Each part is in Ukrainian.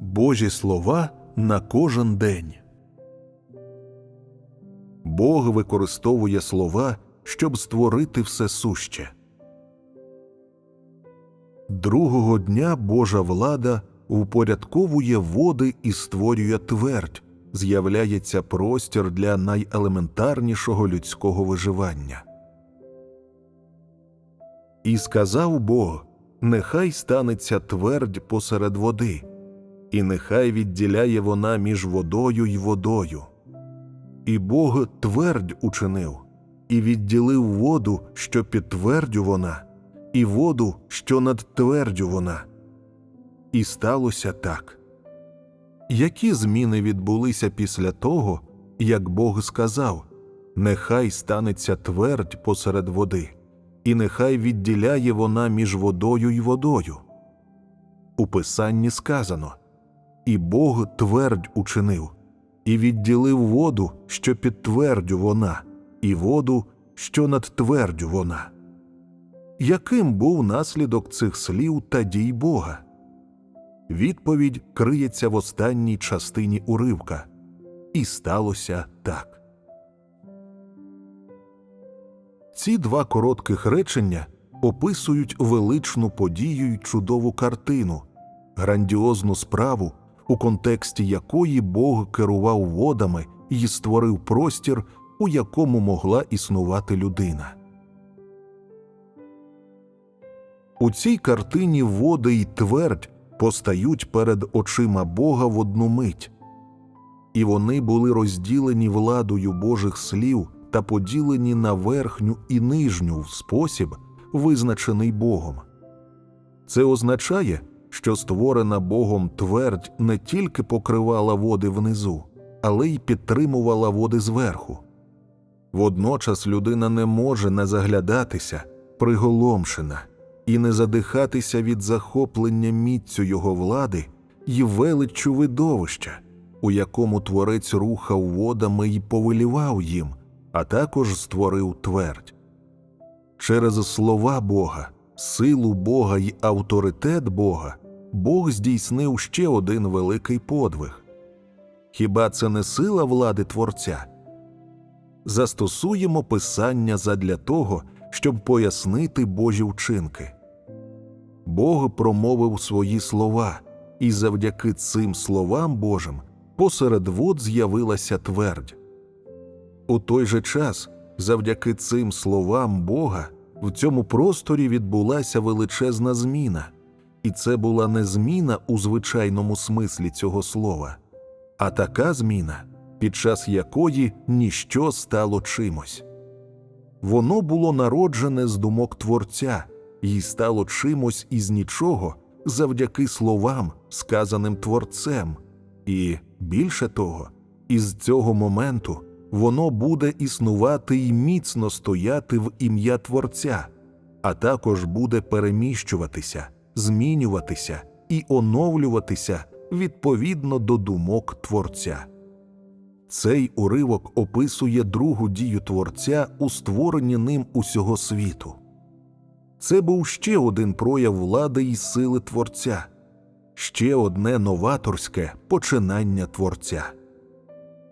Божі слова на кожен день. Бог використовує слова, щоб створити все суще. Другого дня Божа влада упорядковує води і створює твердь, з'являється простір для найелементарнішого людського виживання. І сказав Бог: Нехай станеться твердь посеред води, і нехай відділяє вона між водою й водою. І Бог твердь учинив, і відділив воду, що під твердю вона, і воду, що над твердю вона. І сталося так. Які зміни відбулися після того, як Бог сказав: Нехай станеться твердь посеред води, і нехай відділяє вона між водою й водою. У Писанні сказано І Бог твердь учинив, і відділив воду, що під твердю вона, і воду, що над твердю вона. Яким був наслідок цих слів та дій Бога? Відповідь криється в останній частині уривка. І сталося так. Ці два коротких речення описують величну подію й чудову картину, грандіозну справу, у контексті якої Бог керував водами і створив простір, у якому могла існувати людина. У цій картині води й твердь постають перед очима Бога в одну мить, і вони були розділені владою Божих слів та поділені на верхню і нижню в спосіб, визначений Богом. Це означає, що створена Богом твердь не тільки покривала води внизу, але й підтримувала води зверху. Водночас людина не може не заглядатися, приголомшена і не задихатися від захоплення міцю його влади й величчю видовища, у якому творець рухав водами й повелівав їм, а також створив твердь. Через слова Бога, силу Бога й авторитет Бога Бог здійснив ще один великий подвиг. Хіба це не сила влади Творця? Застосуємо писання задля того, щоб пояснити Божі вчинки. Бог промовив свої слова, і завдяки цим словам Божим посеред вод з'явилася твердь. У той же час, завдяки цим словам Бога, в цьому просторі відбулася величезна зміна, і це була не зміна у звичайному смислі цього слова, а така зміна, під час якої ніщо стало чимось. Воно було народжене з думок Творця і стало чимось із нічого завдяки словам, сказаним Творцем, і більше того, із цього моменту воно буде існувати і міцно стояти в ім'я Творця, а також буде переміщуватися, змінюватися і оновлюватися відповідно до думок Творця. Цей уривок описує другу дію Творця у створенні ним усього світу. Це був ще один прояв влади і сили Творця, ще одне новаторське починання Творця.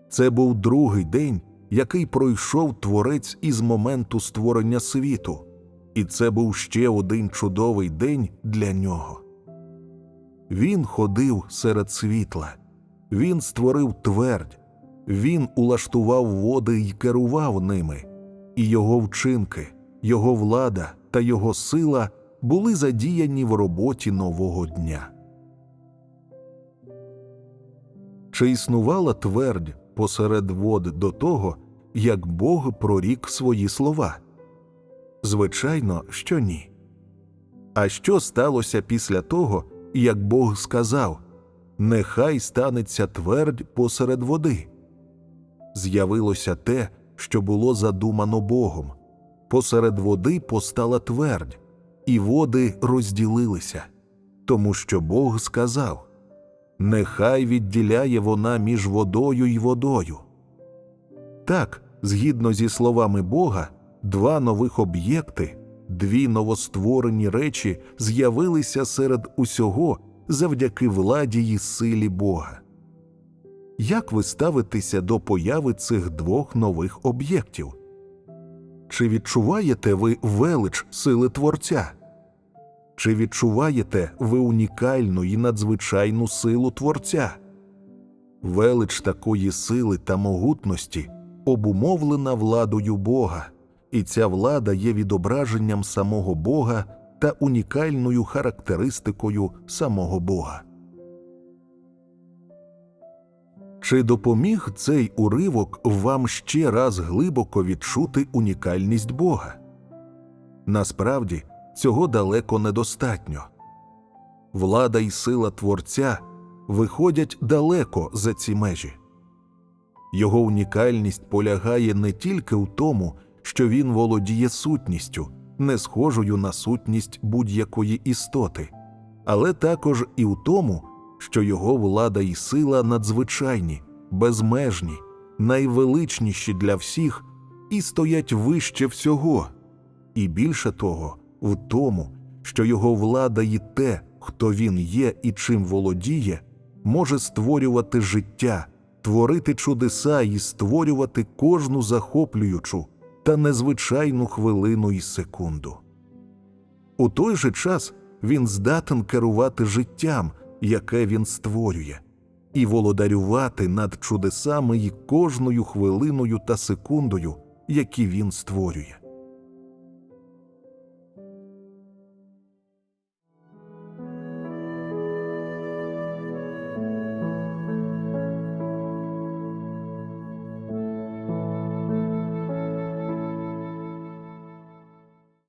Це був другий день, який пройшов Творець із моменту створення світу, і це був ще один чудовий день для нього. Він ходив серед світла, він створив твердь, він улаштував води й керував ними, і його вчинки, його влада та його сила були задіяні в роботі нового дня. Чи існувала твердь посеред вод до того, як Бог прорік свої слова? Звичайно, що ні. А що сталося після того, як Бог сказав Нехай станеться твердь посеред води? З'явилося те, що було задумано Богом. Посеред води постала твердь, і води розділилися, тому що Бог сказав Нехай відділяє вона між водою й водою. Так, згідно зі словами Бога, два нових об'єкти, дві новостворені речі з'явилися серед усього, завдяки владі й силі Бога. Як ви ставитеся до появи цих двох нових об'єктів? Чи відчуваєте ви велич сили Творця? Чи відчуваєте ви унікальну і надзвичайну силу Творця? Велич такої сили та могутності обумовлена владою Бога, і ця влада є відображенням самого Бога та унікальною характеристикою самого Бога. Чи допоміг цей уривок вам ще раз глибоко відчути унікальність Бога? Насправді цього далеко недостатньо. Влада і сила Творця виходять далеко за ці межі. Його унікальність полягає не тільки в тому, що він володіє сутністю, не схожою на сутність будь-якої істоти, але також і в тому, що його влада і сила надзвичайні, безмежні, найвеличніші для всіх і стоять вище всього, і більше того, в тому, що його влада і те, хто він є і чим володіє, може створювати життя, творити чудеса і створювати кожну захоплюючу та незвичайну хвилину і секунду. У той же час він здатен керувати життям, яке він створює, і володарювати над чудесами і кожною хвилиною та секундою, які він створює.